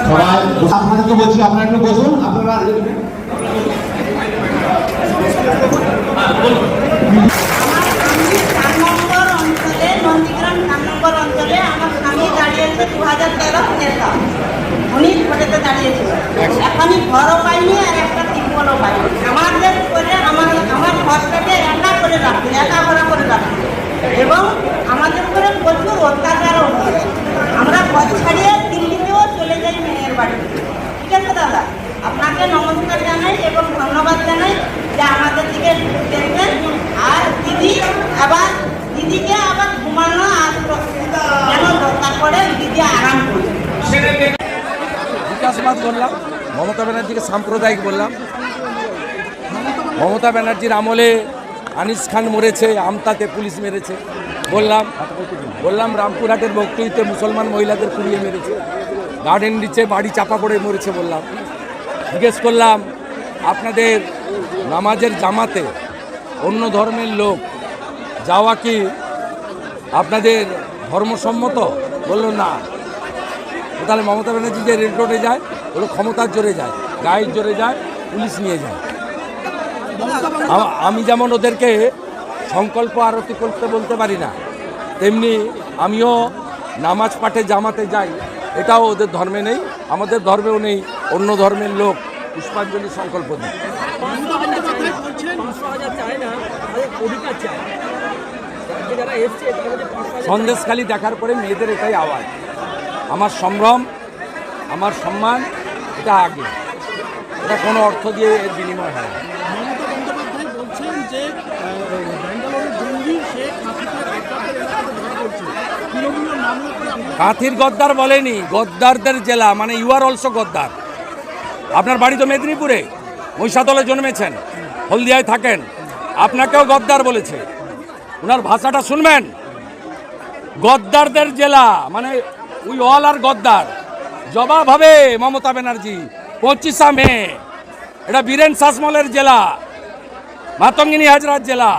সবাই আপনাদেরকে বলছি, আপনারা একটু বসুন, আপনারা উনি ভোটেতে দাঁড়িয়েছিল এখনই ঘরও পাইনি আর একটা টিপলও পাইনি আমাদের করে আমার আমার ঘরটাকে একা করে রাখছে একা করে বিকাশবাদ বললাম মমতা ব্যানার্জিকে সাম্প্রদায়িক বললাম। মমতা ব্যানার্জির আমলে আনিস খান মরেছে, আমতাতে পুলিশ মেরেছে। বললাম বললাম, রামপুরহাটের বকটুইতে মুসলমান মহিলাদের কুড়িয়ে মেরেছে। গার্ডেন নিচে বাড়ি চাপা পড়ে মরেছে বললাম। জিজ্ঞেস করলাম, আপনাদের নামাজের জামাতে অন্য ধর্মের লোক যাওয়া কি আপনাদের ধর্মসম্মত? বলল, না। তাহলে মমতা ব্যানার্জি যে রেল রোডে যায় ওগুলো ক্ষমতার জোরে যায় গায়ের জোরে যায়, পুলিশ নিয়ে যায়। আমি যেমন ওদেরকে সংকল্প আরতি করতে বলতে পারি না, তেমনি আমিও নামাজ পাঠে জামাতে যাই, এটাও ওদের ধর্মে নেই, আমাদের ধর্মেও নেই, অন্য ধর্মের লোক পুষ্পাঞ্জলি সংকল্প দিই সন্দেশখালি দেখার পরে মেয়েদের এটাই আওয়াজ। আমার সম্ভ্রম আমার সম্মান এটা আগে। এটা কোনো অর্থ দিয়ে এর বিনিময় হয় কাঁথির গদ্দার বলেনি গদ্দারদের জেলা মানে ইউ আর অলসো গদ্দার। আপনার বাড়ি তো মেদিনীপুরে মহিষাতলে জন্মেছেন হলদিয়ায় থাকেন। আপনাকেও গদ্দার বলেছে। ওনার ভাষাটা শুনবেন। গদ্দারদের জেলা মানে উই অল আর গদ্দার। জবাব হবে মমতা ব্যানার্জি, পঁচিশা মে। এটা বীরেন শাসমলের জেলা, মাতঙ্গিনী হাজরার জেলা,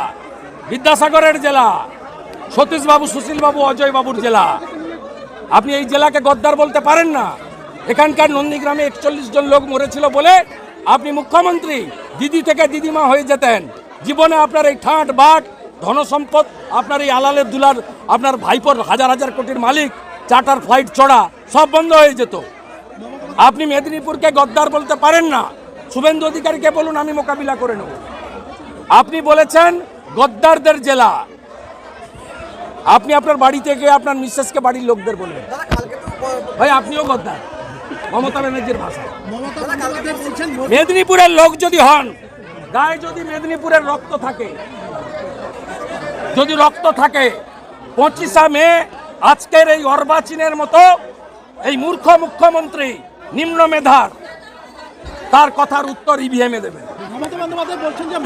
বিদ্যাসাগরের জেলা, সতীশবাবু, সুশীলবাবু, অজয়বাবুর জেলা। আপনি এই জেলাকে গদ্দার বলতে পারেন না। এখানকার নন্দীগ্রামে একচল্লিশ জন লোক মরেছিল বলে আপনি মুখ্যমন্ত্রী, দিদি থেকে দিদিমা হয়ে যেতেন। জীবনে আপনার এই ঠাঁট বাট, ধনসম্পদ, আপনার এই আলালের দুলার, আপনার ভাইপোর হাজার হাজার কোটির মালিক চার্টার ফ্লাইট চড়া সব বন্ধ হয়ে যেত। আপনি মেদিনীপুরকে গদ্দার বলতে পারেন না। শুভেন্দু অধিকারীকে বলুন আমি মোকাবিলা করে নেব। আপনি বলেছেন গদ্দারদের জেলা। আপনি আপনার বাড়ি থেকে আপনার মিসেসকে বাড়ির লোকদের বলবেন। ভাই আপনিও গদ্দার। মমতা ব্যানার্জির ভাষা। মেদিনীপুরের লোক যদি হন গায়ে যদি মেদিনীপুরের রক্ত থাকে যদি রক্ত থাকে পঁচিশা মে আজকের এই অর্বাচীনের মতো এই মূর্খ মুখ্যমন্ত্রী নিম্ন মেধার তার কথার উত্তর ইভিএমে দেবে। মমতা বলছেন যে